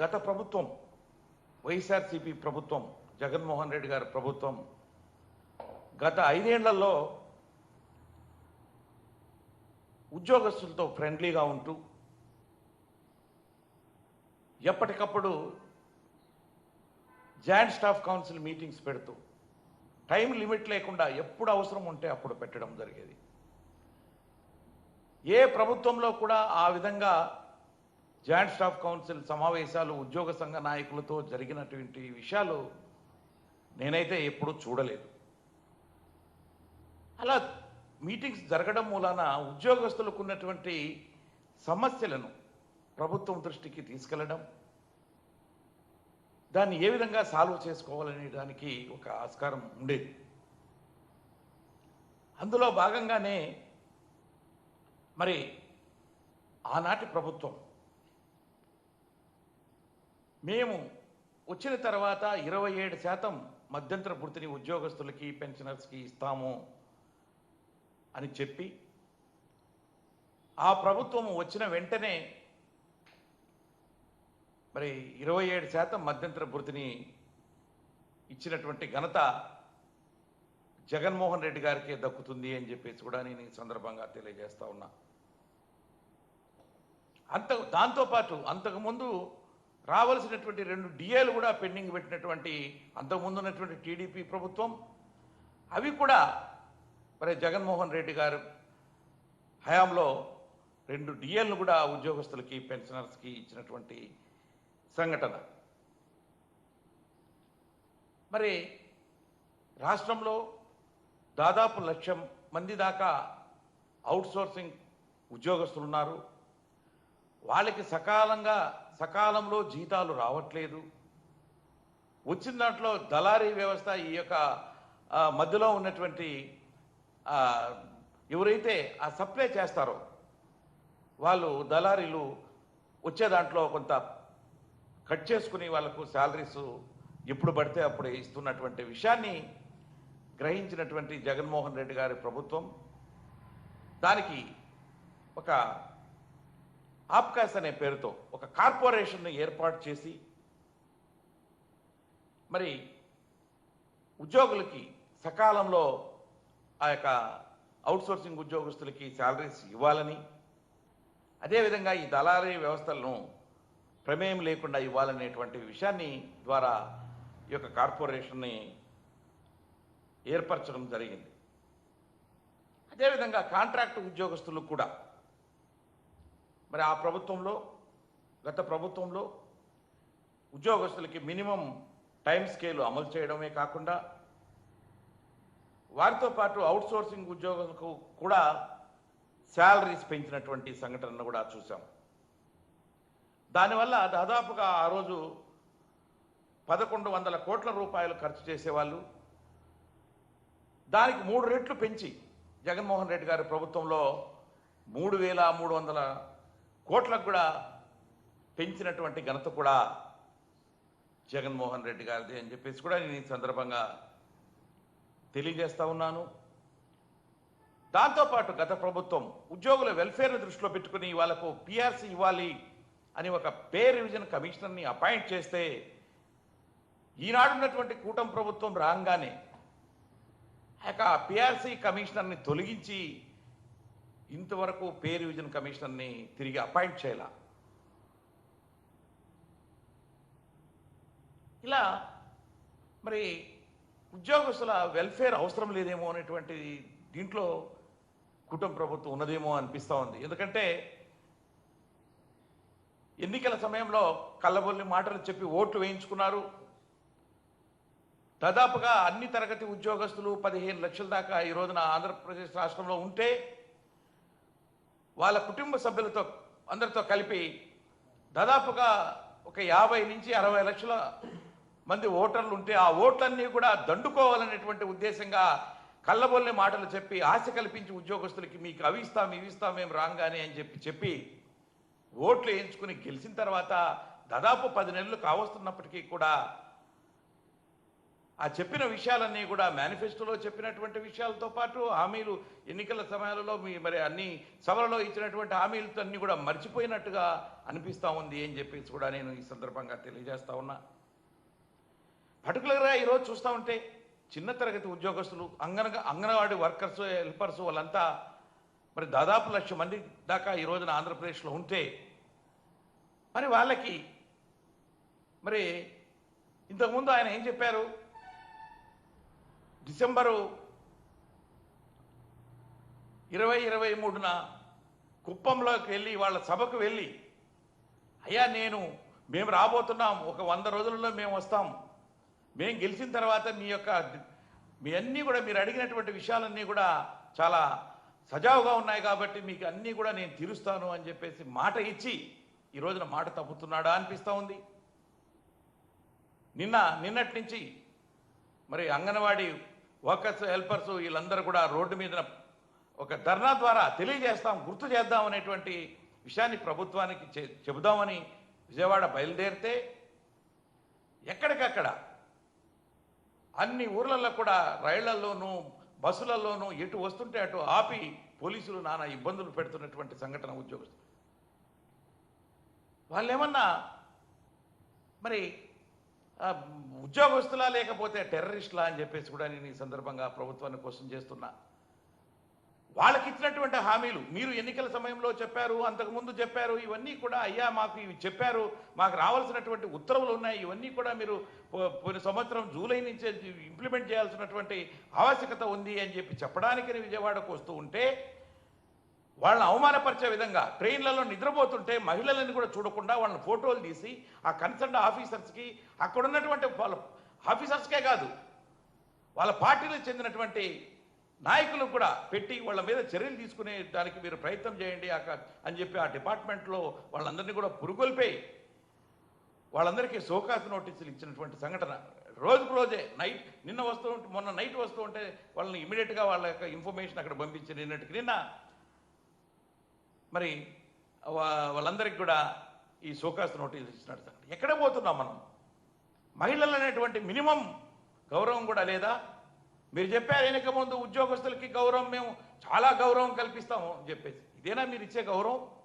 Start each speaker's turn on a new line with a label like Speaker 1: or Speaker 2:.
Speaker 1: గత ప్రభుత్వం వైఎస్ఆర్సీపీ ప్రభుత్వం జగన్మోహన్ రెడ్డి గారి ప్రభుత్వం గత ఐదేళ్ళలో ఉద్యోగస్తులతో ఫ్రెండ్లీగా ఉంటూ ఎప్పటికప్పుడు జాయింట్ స్టాఫ్ కౌన్సిల్ మీటింగ్స్ పెడుతూ టైం లిమిట్ లేకుండా ఎప్పుడు అవసరం ఉంటే అప్పుడు పెట్టడం జరిగేది. ఏ ప్రభుత్వంలో కూడా ఆ విధంగా జాయింట్ స్టాఫ్ కౌన్సిల్ సమావేశాలు ఉద్యోగ సంఘ నాయకులతో జరిగినటువంటి విషయాలు నేనైతే ఎప్పుడూ చూడలేదు. అలా మీటింగ్స్ జరగడం మూలాన ఉద్యోగస్తులకు ఉన్నటువంటి సమస్యలను ప్రభుత్వం దృష్టికి తీసుకెళ్ళడం దాన్ని ఏ విధంగా సాల్వ్ చేసుకోవాలనే దానికి ఒక ఆస్కారం ఉండేది. అందులో భాగంగానే మరి ఆనాటి ప్రభుత్వం మేము వచ్చిన తర్వాత ఇరవై ఏడు శాతం మధ్యంతర వృత్తిని ఉద్యోగస్తులకి పెన్షనర్స్కి ఇస్తాము అని చెప్పి ఆ ప్రభుత్వం వచ్చిన వెంటనే మరి ఇరవై ఏడు శాతం మధ్యంతర వృత్తిని ఇచ్చినటువంటి ఘనత జగన్మోహన్ రెడ్డి గారికే దక్కుతుంది అని చెప్పేసి కూడా నేను ఈ సందర్భంగా తెలియజేస్తా ఉన్నా. అంత దాంతోపాటు అంతకుముందు రావాల్సినటువంటి రెండు డిఏలు కూడా పెండింగ్ పెట్టినటువంటి అంతకుముందు ఉన్నటువంటి టీడీపీ ప్రభుత్వం. అవి కూడా మరి జగన్మోహన్ రెడ్డి గారు హయాంలో రెండు డిఏలను కూడా ఉద్యోగస్తులకి పెన్షనర్స్కి ఇచ్చినటువంటి సంఘటన. మరి రాష్ట్రంలో దాదాపు లక్షం మంది దాకా అవుట్సోర్సింగ్ ఉద్యోగస్తులు ఉన్నారు వాళ్ళకి సకాలంగా సకాలంలో జీతాలు రావట్లేదు. వచ్చిన దాంట్లో దళారీ వ్యవస్థ ఈ యొక్క మధ్యలో ఉన్నటువంటి ఎవరైతే ఆ సప్లై చేస్తారో వాళ్ళు దళారీలు వచ్చే దాంట్లో కొంత కట్ చేసుకుని వాళ్ళకు శాలరీస్ ఎప్పుడు పడితే అప్పుడు ఇస్తున్నటువంటి విషయాన్ని గ్రహించినటువంటి జగన్మోహన్ రెడ్డి గారి ప్రభుత్వం దానికి ఒక ఆప్కాస్ అనే పేరుతో ఒక కార్పొరేషన్ను ఏర్పాటు చేసి మరి ఉద్యోగులకి సకాలంలో ఆ యొక్క అవుట్సోర్సింగ్ ఉద్యోగస్తులకి శాలరీస్ ఇవ్వాలని అదేవిధంగా ఈ దళారీ వ్యవస్థలను ప్రమేయం లేకుండా ఇవ్వాలనేటువంటి విషయాన్ని ద్వారా ఈ యొక్క కార్పొరేషన్ని ఏర్పరచడం జరిగింది. అదేవిధంగా కాంట్రాక్ట్ ఉద్యోగస్తులు కూడా మరి ఆ ప్రభుత్వంలో గత ప్రభుత్వంలో ఉద్యోగస్తులకి మినిమం టైం స్కేల్ అమలు చేయడమే కాకుండా వారితో పాటు అవుట్ సోర్సింగ్ ఉద్యోగులకు కూడా శాలరీస్ పెంచినటువంటి సంఘటనను కూడా చూసాం దానివల్ల దాదాపుగా ఆ రోజు పదకొండు వందల కోట్ల రూపాయలు ఖర్చు చేసేవాళ్ళు. దానికి మూడు రెట్లు పెంచి జగన్మోహన్ రెడ్డి గారి ప్రభుత్వంలో మూడు వేల మూడు వందల కోట్లకు కూడా పెంచినటువంటి ఘనత కూడా జగన్మోహన్ రెడ్డి గారిది అని చెప్పేసి కూడా నేను ఈ సందర్భంగా తెలియజేస్తా ఉన్నాను. దాంతోపాటు గత ప్రభుత్వం ఉద్యోగుల వెల్ఫేర్ను దృష్టిలో పెట్టుకుని వాళ్ళకు పిఆర్సీ ఇవ్వాలి అని ఒక పే రివిజన్ కమిషనర్ని అపాయింట్ చేస్తే ఈనాడున్నటువంటి కూటమి ప్రభుత్వం రాగానే ఆ యొక్క పిఆర్సీ కమిషనర్ని తొలగించి ఇంతవరకు పే రివిజన్ కమిషనర్ని తిరిగి అపాయింట్ చేయాల. ఇలా మరి ఉద్యోగస్తుల వెల్ఫేర్ అవసరం లేదేమో అనేటువంటి దీంట్లో కుటుంబ ప్రభుత్వం ఉన్నదేమో అనిపిస్తూ ఉంది. ఎందుకంటే ఎన్నికల సమయంలో కళ్ళబొల్లి మాటలు చెప్పి ఓట్లు వేయించుకున్నారు. దాదాపుగా అన్ని తరగతి ఉద్యోగస్తులు పదిహేను లక్షల దాకా ఈ రోజున ఆంధ్రప్రదేశ్ రాష్ట్రంలో ఉంటే వాళ్ళ కుటుంబ సభ్యులతో అందరితో కలిపి దాదాపుగా ఒక యాభై నుంచి అరవై లక్షల మంది ఓటర్లు ఉంటే ఆ ఓట్లన్నీ కూడా దండుకోవాలనేటువంటి ఉద్దేశంగా కళ్ళబొల్లి మాటలు చెప్పి ఆశ కల్పించి ఉద్యోగస్తులకి మీకు అవి ఇస్తాం ఇవి ఇస్తాం మేము రాగానే అని చెప్పి చెప్పి ఓట్లు వేయించుకుని గెలిచిన తర్వాత దాదాపు పది నెలలు కావస్తున్నప్పటికీ కూడా ఆ చెప్పిన విషయాలన్నీ కూడా మేనిఫెస్టోలో చెప్పినటువంటి విషయాలతో పాటు హామీలు ఎన్నికల సమయాలలో మీ మరి అన్ని సభలలో ఇచ్చినటువంటి హామీలతో అన్ని కూడా మర్చిపోయినట్టుగా అనిపిస్తూ ఉంది అని చెప్పేసి కూడా నేను ఈ సందర్భంగా తెలియజేస్తా ఉన్నా. పర్టికులర్గా ఈరోజు చూస్తూ ఉంటే చిన్న తరగతి ఉద్యోగస్తులు అంగన అంగన్వాడీ వర్కర్స్ హెల్పర్స్ వాళ్ళంతా మరి దాదాపు లక్ష మంది దాకా ఈ రోజున ఆంధ్రప్రదేశ్లో ఉంటే మరి వాళ్ళకి మరి ఇంతకుముందు ఆయన ఏం చెప్పారు? డిసెంబరు ఇరవై ఇరవై మూడున కుప్పంలోకి వెళ్ళి వాళ్ళ సభకు వెళ్ళి అయ్యా నేను మేము రాబోతున్నాం ఒక వంద రోజులలో మేము వస్తాం. మేము గెలిచిన తర్వాత మీ యొక్క మీ అన్నీ కూడా మీరు అడిగినటువంటి విషయాలన్నీ కూడా చాలా సజావుగా ఉన్నాయి కాబట్టి మీకు అన్నీ కూడా నేను తీరుస్తాను అని చెప్పేసి మాట ఇచ్చి ఈ రోజున మాట తప్పుతున్నాడా అనిపిస్తూ ఉంది. నిన్న నిన్నటి నుంచి మరి అంగన్వాడీ వర్కర్స్ హెల్పర్స్ వీళ్ళందరూ కూడా రోడ్డు మీద ఒక ధర్నా ద్వారా తెలియజేస్తాం గుర్తు చేద్దాం అనేటువంటి విషయాన్ని ప్రభుత్వానికి చె- చెబుదామని విజయవాడ బయలుదేరితే ఎక్కడికక్కడ అన్ని ఊర్లలో కూడా రైళ్ళలోనూ బస్సులలోనూ ఎటు వస్తుంటే అటు ఆపి పోలీసులు నానా ఇబ్బందులు పెడుతున్నటువంటి సంఘటన ఉద్యోగస్తులు. వాళ్ళు ఏమన్నా మరి ఉద్యోగస్తులా లేకపోతే టెర్రరిస్టులా అని చెప్పేసి కూడా నేను ఈ సందర్భంగా ప్రభుత్వాన్ని క్వశ్చన్ చేస్తున్నా. వాళ్ళకి ఇచ్చినటువంటి హామీలు మీరు ఎన్నికల సమయంలో చెప్పారు అంతకుముందు చెప్పారు ఇవన్నీ కూడా అయ్యా మాకు ఇవి చెప్పారు మాకు రావాల్సినటువంటి ఉత్తర్వులు ఉన్నాయి ఇవన్నీ కూడా మీరు పోయిన సంవత్సరం జూలై నుంచే ఇంప్లిమెంట్ చేయాల్సినటువంటి ఆవశ్యకత ఉంది అని చెప్పి చెప్పడానికి విజయవాడకు వస్తూ ఉంటే వాళ్ళని అవమానపరిచే విధంగా ట్రైన్లలో నిద్రపోతుంటే మహిళలను కూడా చూడకుండా వాళ్ళని ఫోటోలు తీసి ఆ కన్సర్న్ ఆఫీసర్స్కి అక్కడ ఉన్నటువంటి వాళ్ళ ఆఫీసర్స్కే కాదు వాళ్ళ పార్టీలకు చెందినటువంటి నాయకులు కూడా పెట్టి వాళ్ళ మీద చర్యలు తీసుకునే దానికి మీరు ప్రయత్నం చేయండి ఆ అని చెప్పి ఆ డిపార్ట్మెంట్లో వాళ్ళందరినీ కూడా పురుగొల్పే వాళ్ళందరికీ సోకాసు నోటీసులు ఇచ్చినటువంటి సంఘటన. రోజుకు రోజే నైట్ నిన్న వస్తూ ఉంటే మొన్న నైట్ వస్తూ ఉంటే వాళ్ళని ఇమీడియట్గా వాళ్ళ యొక్క ఇన్ఫర్మేషన్ అక్కడ పంపించి నిన్నటికి నిన్న మరి వా- వాళ్ళందరికీ కూడా ఈ సోకాస్ నోటీసులు ఇచ్చినట్టు సార్ ఎక్కడ పోతున్నాం మనం? మహిళలు అనేటువంటి మినిమం గౌరవం కూడా లేదా? మీరు చెప్పారు వెనక ముందు ఉద్యోగస్తులకి గౌరవం మేము చాలా గౌరవం కల్పిస్తాము అని చెప్పేసి. ఇదేనా మీరు ఇచ్చే గౌరవం?